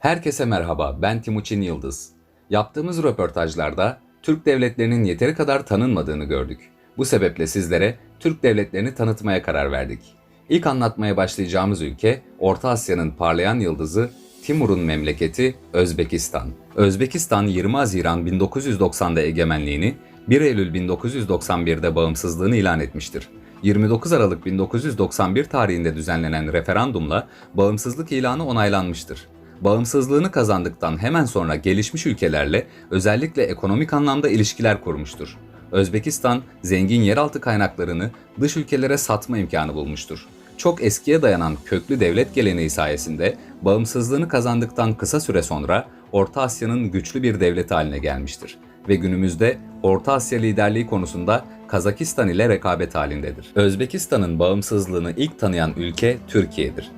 Herkese merhaba, ben Timuçin Yıldız. Yaptığımız röportajlarda Türk devletlerinin yeteri kadar tanınmadığını gördük. Bu sebeple sizlere Türk devletlerini tanıtmaya karar verdik. İlk anlatmaya başlayacağımız ülke, Orta Asya'nın parlayan yıldızı Timur'un memleketi Özbekistan. Özbekistan 20 Haziran 1990'da egemenliğini, 1 Eylül 1991'de bağımsızlığını ilan etmiştir. 29 Aralık 1991 tarihinde düzenlenen referandumla bağımsızlık ilanı onaylanmıştır. Bağımsızlığını kazandıktan hemen sonra gelişmiş ülkelerle özellikle ekonomik anlamda ilişkiler kurmuştur. Özbekistan zengin yeraltı kaynaklarını dış ülkelere satma imkanı bulmuştur. Çok eskiye dayanan köklü devlet geleneği sayesinde bağımsızlığını kazandıktan kısa süre sonra Orta Asya'nın güçlü bir devlet haline gelmiştir ve günümüzde Orta Asya liderliği konusunda Kazakistan ile rekabet halindedir. Özbekistan'ın bağımsızlığını ilk tanıyan ülke Türkiye'dir.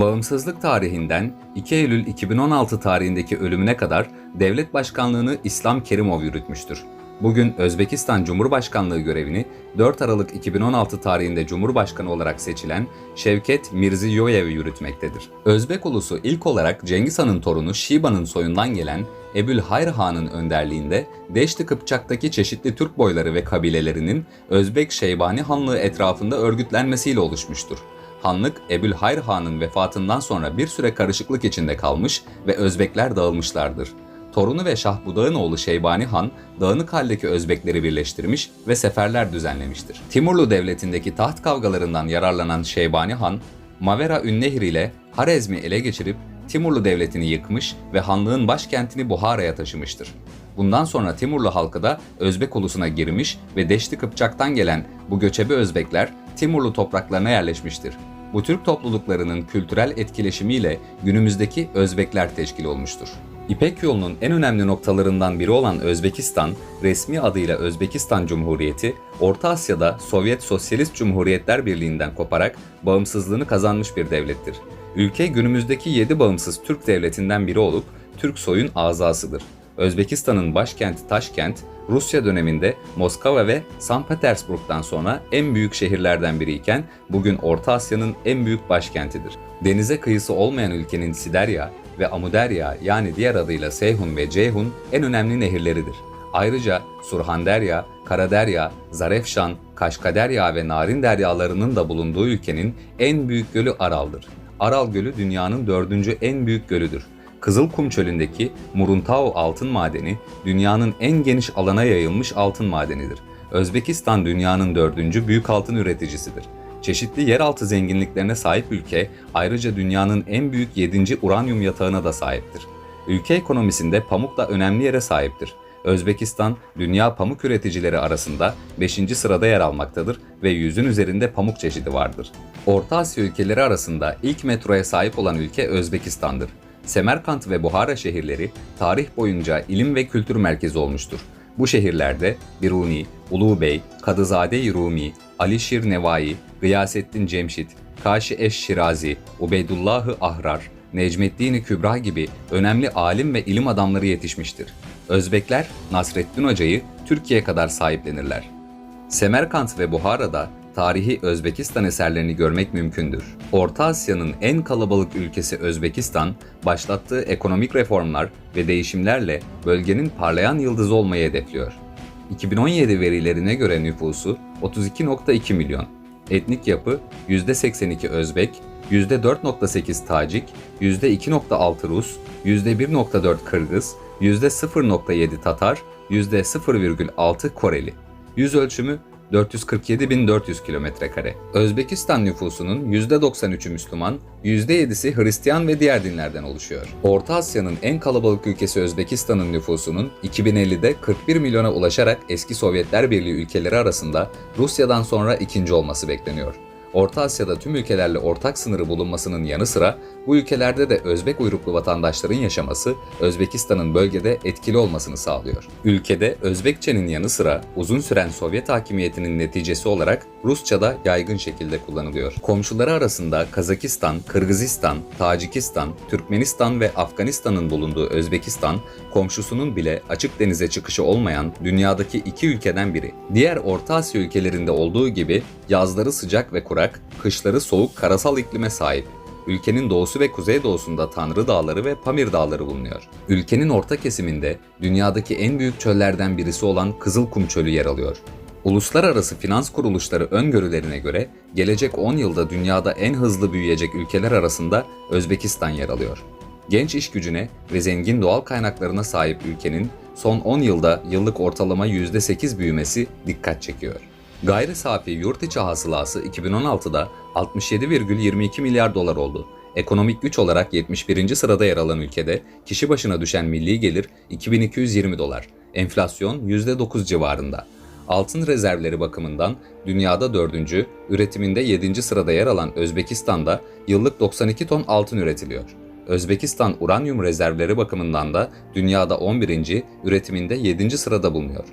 Bağımsızlık tarihinden 2 Eylül 2016 tarihindeki ölümüne kadar devlet başkanlığını İslam Kerimov yürütmüştür. Bugün Özbekistan Cumhurbaşkanlığı görevini 4 Aralık 2016 tarihinde Cumhurbaşkanı olarak seçilen Şevket Mirziyoyev yürütmektedir. Özbek ulusu ilk olarak Cengiz Han'ın torunu Şiba'nın soyundan gelen Ebül Hayr Han'ın önderliğinde Deşti Kıpçak'taki çeşitli Türk boyları ve kabilelerinin Özbek Şeybani Hanlığı etrafında örgütlenmesiyle oluşmuştur. Hanlık Ebül Hayr Han'ın vefatından sonra bir süre karışıklık içinde kalmış ve Özbekler dağılmışlardır. Torunu ve Şahbudağ'ın oğlu Şeybani Han, dağınık haldeki Özbekleri birleştirmiş ve seferler düzenlemiştir. Timurlu Devleti'ndeki taht kavgalarından yararlanan Şeybani Han, Mavera Ünnehir ile Harezm'i ele geçirip Timurlu Devleti'ni yıkmış ve hanlığın başkentini Buhara'ya taşımıştır. Bundan sonra Timurlu halkı da Özbek ulusuna girmiş ve Deşti Kıpçak'tan gelen bu göçebe Özbekler Timurlu topraklarına yerleşmiştir. Bu Türk topluluklarının kültürel etkileşimiyle günümüzdeki Özbekler teşkil olmuştur. İpek yolunun en önemli noktalarından biri olan Özbekistan, resmi adıyla Özbekistan Cumhuriyeti, Orta Asya'da Sovyet Sosyalist Cumhuriyetler Birliği'nden koparak bağımsızlığını kazanmış bir devlettir. Ülke günümüzdeki 7 bağımsız Türk devletinden biri olup Türk soyun azasıdır. Özbekistan'ın başkenti Taşkent, Rusya döneminde Moskova ve St. Petersburg'dan sonra en büyük şehirlerden biriyken bugün Orta Asya'nın en büyük başkentidir. Denize kıyısı olmayan ülkenin Siderya ve Amuderya yani diğer adıyla Seyhun ve Ceyhun en önemli nehirleridir. Ayrıca Surhanderya, Karaderya, Zarefşan, Kaşkaderya ve Narin deryalarının da bulunduğu ülkenin en büyük gölü Aral'dır. Aral Gölü dünyanın dördüncü en büyük gölüdür. Kızılkum Çölü'ndeki Muruntau altın madeni dünyanın en geniş alana yayılmış altın madenidir. Özbekistan dünyanın dördüncü büyük altın üreticisidir. Çeşitli yeraltı zenginliklerine sahip ülke ayrıca dünyanın en büyük 7. uranyum yatağına da sahiptir. Ülke ekonomisinde pamuk da önemli yere sahiptir. Özbekistan, dünya pamuk üreticileri arasında 5. sırada yer almaktadır ve yüzün üzerinde pamuk çeşidi vardır. Orta Asya ülkeleri arasında ilk metroya sahip olan ülke Özbekistan'dır. Semerkant ve Buhara şehirleri tarih boyunca ilim ve kültür merkezi olmuştur. Bu şehirlerde Biruni, Ulubey, Kadızade-i Rumi, Alişir Nevai, Gıyasettin Cemşit, Kaşi Eş Şirazi, Ubeydullahı Ahrar, Necmeddin Kübra gibi önemli alim ve ilim adamları yetişmiştir. Özbekler Nasreddin Hoca'yı Türkiye kadar sahiplenirler. Semerkant ve Buhara'da tarihi Özbekistan eserlerini görmek mümkündür. Orta Asya'nın en kalabalık ülkesi Özbekistan, başlattığı ekonomik reformlar ve değişimlerle bölgenin parlayan yıldızı olmayı hedefliyor. 2017 verilerine göre nüfusu 32.2 milyon. Etnik yapı %82 Özbek, %4.8 Tacik, %2.6 Rus, %1.4 Kırgız, %0.7 Tatar, %0,6 Koreli. Yüz ölçümü 447.400 kilometrekare. Özbekistan nüfusunun %93'ü Müslüman, %7'si Hristiyan ve diğer dinlerden oluşuyor. Orta Asya'nın en kalabalık ülkesi Özbekistan'ın nüfusunun 2050'de 41 milyona ulaşarak eski Sovyetler Birliği ülkeleri arasında Rusya'dan sonra ikinci olması bekleniyor. Orta Asya'da tüm ülkelerle ortak sınırı bulunmasının yanı sıra bu ülkelerde de Özbek uyruklu vatandaşların yaşaması Özbekistan'ın bölgede etkili olmasını sağlıyor. Ülkede Özbekçenin yanı sıra uzun süren Sovyet hakimiyetinin neticesi olarak Rusça da yaygın şekilde kullanılıyor. Komşuları arasında Kazakistan, Kırgızistan, Tacikistan, Türkmenistan ve Afganistan'ın bulunduğu Özbekistan, komşusunun bile açık denize çıkışı olmayan dünyadaki iki ülkeden biri. Diğer Orta Asya ülkelerinde olduğu gibi yazları sıcak ve kurak, kışları soğuk karasal iklime sahip. Ülkenin doğusu ve kuzeydoğusunda Tanrı Dağları ve Pamir Dağları bulunuyor. Ülkenin orta kesiminde dünyadaki en büyük çöllerden birisi olan Kızılkum Çölü yer alıyor. Uluslararası finans kuruluşları öngörülerine göre gelecek 10 yılda dünyada en hızlı büyüyecek ülkeler arasında Özbekistan yer alıyor. Genç iş gücüne ve zengin doğal kaynaklarına sahip ülkenin son 10 yılda yıllık ortalama %8 büyümesi dikkat çekiyor. Gayri safi yurt içi hasılası 2016'da 67,22 milyar dolar oldu. Ekonomik güç olarak 71. sırada yer alan ülkede kişi başına düşen milli gelir 2220 dolar. Enflasyon %9 civarında. Altın rezervleri bakımından dünyada 4. üretiminde 7. sırada yer alan Özbekistan'da yıllık 92 ton altın üretiliyor. Özbekistan uranyum rezervleri bakımından da dünyada 11. üretiminde 7. sırada bulunuyor.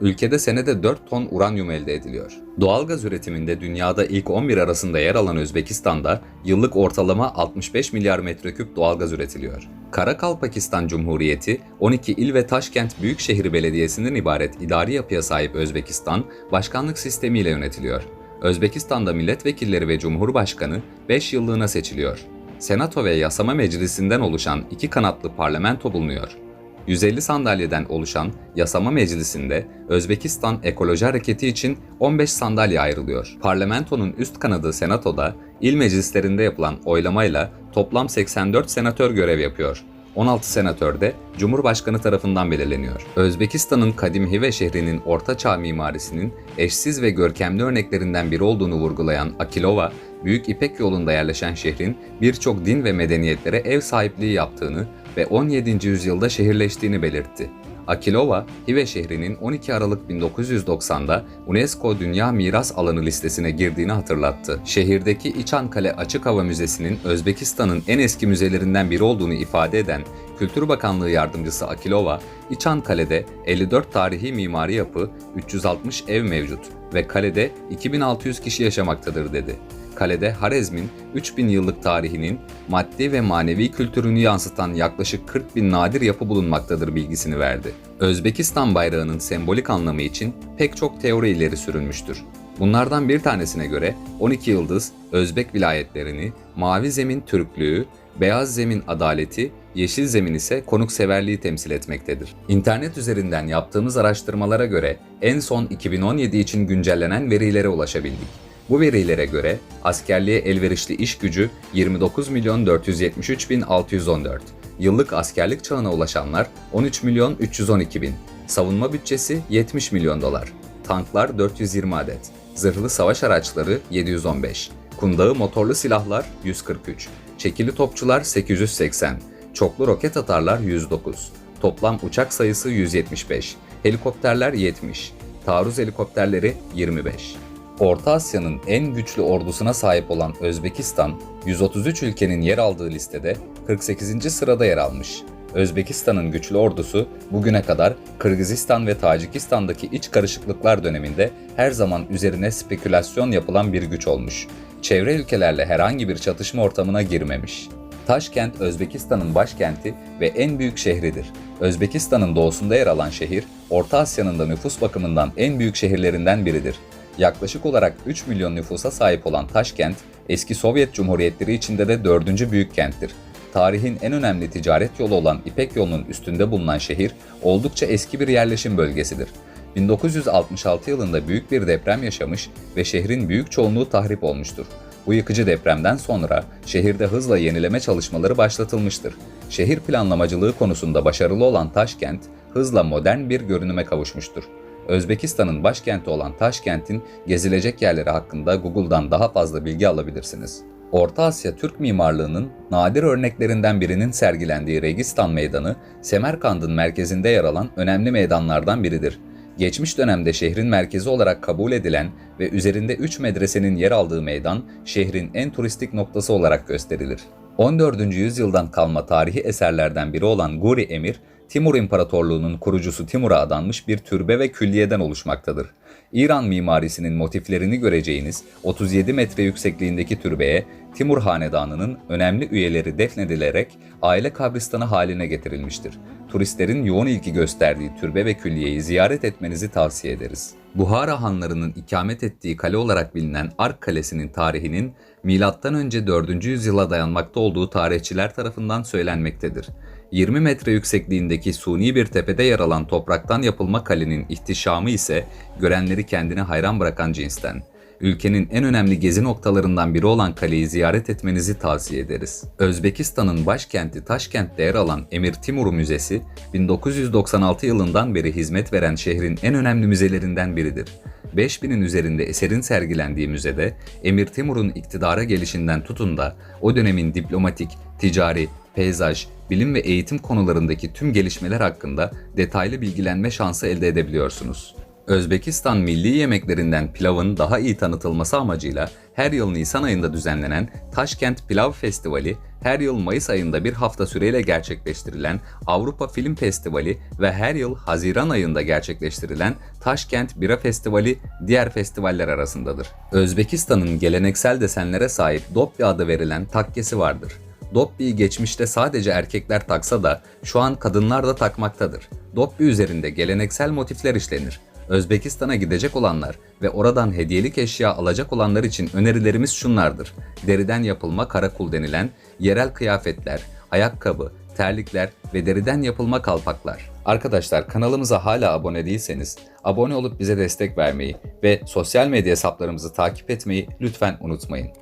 Ülkede senede 4 ton uranyum elde ediliyor. Doğalgaz üretiminde dünyada ilk 11 arasında yer alan Özbekistan'da yıllık ortalama 65 milyar metreküp doğalgaz üretiliyor. Karakalpakistan Cumhuriyeti 12 il ve Taşkent Büyükşehir Belediyesi'nden ibaret idari yapıya sahip Özbekistan, başkanlık sistemiyle yönetiliyor. Özbekistan'da milletvekilleri ve cumhurbaşkanı 5 yıllığına seçiliyor. Senato ve Yasama Meclisi'nden oluşan iki kanatlı parlamento bulunuyor. 150 sandalyeden oluşan Yasama Meclisi'nde Özbekistan Ekoloji Hareketi için 15 sandalye ayrılıyor. Parlamentonun üst kanadı Senato'da il meclislerinde yapılan oylamayla toplam 84 senatör görev yapıyor. 16 senatör de Cumhurbaşkanı tarafından belirleniyor. Özbekistan'ın kadim Hive şehrinin orta çağ mimarisinin eşsiz ve görkemli örneklerinden biri olduğunu vurgulayan Akilova, Büyük İpek yolunda yerleşen şehrin birçok din ve medeniyetlere ev sahipliği yaptığını ve 17. yüzyılda şehirleştiğini belirtti. Akilova, Hive şehrinin 12 Aralık 1990'da UNESCO Dünya Miras Alanı listesine girdiğini hatırlattı. Şehirdeki İçan Kale Açık Hava Müzesi'nin Özbekistan'ın en eski müzelerinden biri olduğunu ifade eden Kültür Bakanlığı Yardımcısı Akilova, İçan Kale'de 54 tarihi mimari yapı, 360 ev mevcut ve kalede 2600 kişi yaşamaktadır dedi kalede Harezm'in 3000 yıllık tarihinin maddi ve manevi kültürünü yansıtan yaklaşık 40 bin nadir yapı bulunmaktadır bilgisini verdi. Özbekistan bayrağının sembolik anlamı için pek çok teori ileri sürülmüştür. Bunlardan bir tanesine göre 12 yıldız Özbek vilayetlerini, mavi zemin Türklüğü, beyaz zemin adaleti, yeşil zemin ise konukseverliği temsil etmektedir. İnternet üzerinden yaptığımız araştırmalara göre en son 2017 için güncellenen verilere ulaşabildik. Bu verilere göre askerliğe elverişli iş gücü 29 milyon 473 bin 614, yıllık askerlik çağına ulaşanlar 13 milyon 312 bin, savunma bütçesi 70 milyon dolar, tanklar 420 adet, zırhlı savaş araçları 715, kundağı motorlu silahlar 143, çekili topçular 880, çoklu roket atarlar 109, toplam uçak sayısı 175, helikopterler 70, taarruz helikopterleri 25. Orta Asya'nın en güçlü ordusuna sahip olan Özbekistan, 133 ülkenin yer aldığı listede 48. sırada yer almış. Özbekistan'ın güçlü ordusu bugüne kadar Kırgızistan ve Tacikistan'daki iç karışıklıklar döneminde her zaman üzerine spekülasyon yapılan bir güç olmuş. Çevre ülkelerle herhangi bir çatışma ortamına girmemiş. Taşkent Özbekistan'ın başkenti ve en büyük şehridir. Özbekistan'ın doğusunda yer alan şehir, Orta Asya'nın da nüfus bakımından en büyük şehirlerinden biridir. Yaklaşık olarak 3 milyon nüfusa sahip olan Taşkent, eski Sovyet Cumhuriyetleri içinde de dördüncü büyük kenttir. Tarihin en önemli ticaret yolu olan İpek yolunun üstünde bulunan şehir, oldukça eski bir yerleşim bölgesidir. 1966 yılında büyük bir deprem yaşamış ve şehrin büyük çoğunluğu tahrip olmuştur. Bu yıkıcı depremden sonra şehirde hızla yenileme çalışmaları başlatılmıştır. Şehir planlamacılığı konusunda başarılı olan Taşkent, hızla modern bir görünüme kavuşmuştur. Özbekistan'ın başkenti olan Taşkent'in gezilecek yerleri hakkında Google'dan daha fazla bilgi alabilirsiniz. Orta Asya Türk mimarlığının nadir örneklerinden birinin sergilendiği Registan Meydanı, Semerkand'ın merkezinde yer alan önemli meydanlardan biridir. Geçmiş dönemde şehrin merkezi olarak kabul edilen ve üzerinde 3 medresenin yer aldığı meydan, şehrin en turistik noktası olarak gösterilir. 14. yüzyıldan kalma tarihi eserlerden biri olan Guri Emir, Timur İmparatorluğu'nun kurucusu Timur'a adanmış bir türbe ve külliyeden oluşmaktadır. İran mimarisinin motiflerini göreceğiniz 37 metre yüksekliğindeki türbeye Timur Hanedanı'nın önemli üyeleri defnedilerek aile kabristanı haline getirilmiştir. Turistlerin yoğun ilgi gösterdiği türbe ve külliyeyi ziyaret etmenizi tavsiye ederiz. Buhara hanlarının ikamet ettiği kale olarak bilinen Ark Kalesi'nin tarihinin M.Ö. 4. yüzyıla dayanmakta olduğu tarihçiler tarafından söylenmektedir. 20 metre yüksekliğindeki suni bir tepede yer alan topraktan yapılma kalenin ihtişamı ise görenleri kendine hayran bırakan cinsten. Ülkenin en önemli gezi noktalarından biri olan kaleyi ziyaret etmenizi tavsiye ederiz. Özbekistan'ın başkenti Taşkent'te yer alan Emir Timur Müzesi, 1996 yılından beri hizmet veren şehrin en önemli müzelerinden biridir. 5000'in üzerinde eserin sergilendiği müzede Emir Timur'un iktidara gelişinden tutun da o dönemin diplomatik, ticari, peyzaj, bilim ve eğitim konularındaki tüm gelişmeler hakkında detaylı bilgilenme şansı elde edebiliyorsunuz. Özbekistan milli yemeklerinden pilavın daha iyi tanıtılması amacıyla her yıl Nisan ayında düzenlenen Taşkent Pilav Festivali, her yıl Mayıs ayında bir hafta süreyle gerçekleştirilen Avrupa Film Festivali ve her yıl Haziran ayında gerçekleştirilen Taşkent Bira Festivali diğer festivaller arasındadır. Özbekistan'ın geleneksel desenlere sahip Dobbi adı verilen takkesi vardır. Dobbi'yi geçmişte sadece erkekler taksa da şu an kadınlar da takmaktadır. Dobbi üzerinde geleneksel motifler işlenir. Özbekistan'a gidecek olanlar ve oradan hediyelik eşya alacak olanlar için önerilerimiz şunlardır. Deriden yapılma karakul denilen yerel kıyafetler, ayakkabı, terlikler ve deriden yapılma kalpaklar. Arkadaşlar kanalımıza hala abone değilseniz abone olup bize destek vermeyi ve sosyal medya hesaplarımızı takip etmeyi lütfen unutmayın.